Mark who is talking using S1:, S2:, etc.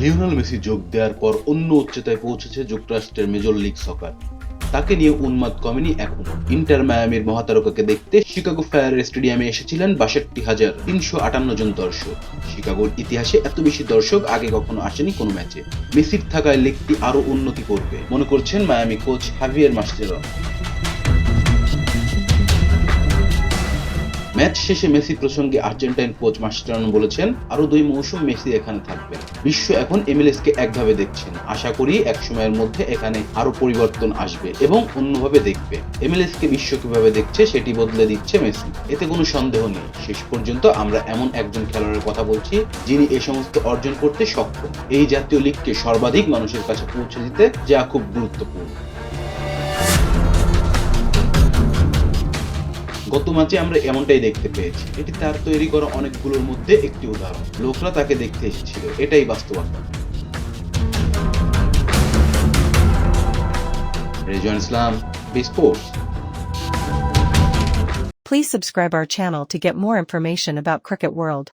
S1: Lionel Messi যোগ দেওয়ার পর অন্য উচ্চতায় পৌঁছেছে যুক্তরাষ্ট্রের মেজর লিগ সকার। তাকে নিয়ে উন্মাদ কমেনি এখনও। ইন্টার মায়ামির মহাতারকাকে দেখতে শিকাগো ফায়ার স্টেডিয়ামে এসেছিলেন বাষট্টি হাজার তিনশো আটান্ন জন দর্শক। শিকাগোর ইতিহাসে এত বেশি দর্শক আগে কখনো আসেনি কোনো ম্যাচে। মেসির থাকায় লিগটি আরও উন্নতি করবে, মনে করছেন Miami coach Javier Mascherano match শেষে মেসি প্রসঙ্গে আর্জেন্টাইন কোচ মাস্টারন বলেছেন আরও দুই মৌসুম মেসি এখানে থাকবে। বিশ্ব এখন এমএলএস কে একভাবে দেখছেন। আশা করি এক সময়ের মধ্যে এখানে আরও পরিবর্তন আসবে এবং অন্যভাবে দেখবে। এমএলএস কে বিশ্ব কীভাবে দেখছে সেটি বদলে দিচ্ছে মেসি। এতে কোনো সন্দেহ নেই। শেষ পর্যন্ত আমরা এমন একজন খেলোয়াড়ের কথা বলছি, যিনি এই সমস্ত অর্জন করতে সক্ষম। এই জাতীয় লিগকে সর্বাধিক মানুষের কাছে পৌঁছে দিতে যা খুব গুরুত্বপূর্ণ। গত ম্যাচে আমরা এমনটাই দেখতে পেয়েছি। এটি তার তৈরি করা অনেকগুলোর মধ্যে একটি উদাহরণ। লোকরা তাকে দেখতে এসেছিল। এটাই বাস্তবতা। রেজওয়ান ইসলাম বিস্পোর্টস
S2: Please subscribe our channel to get more information about Cricket World.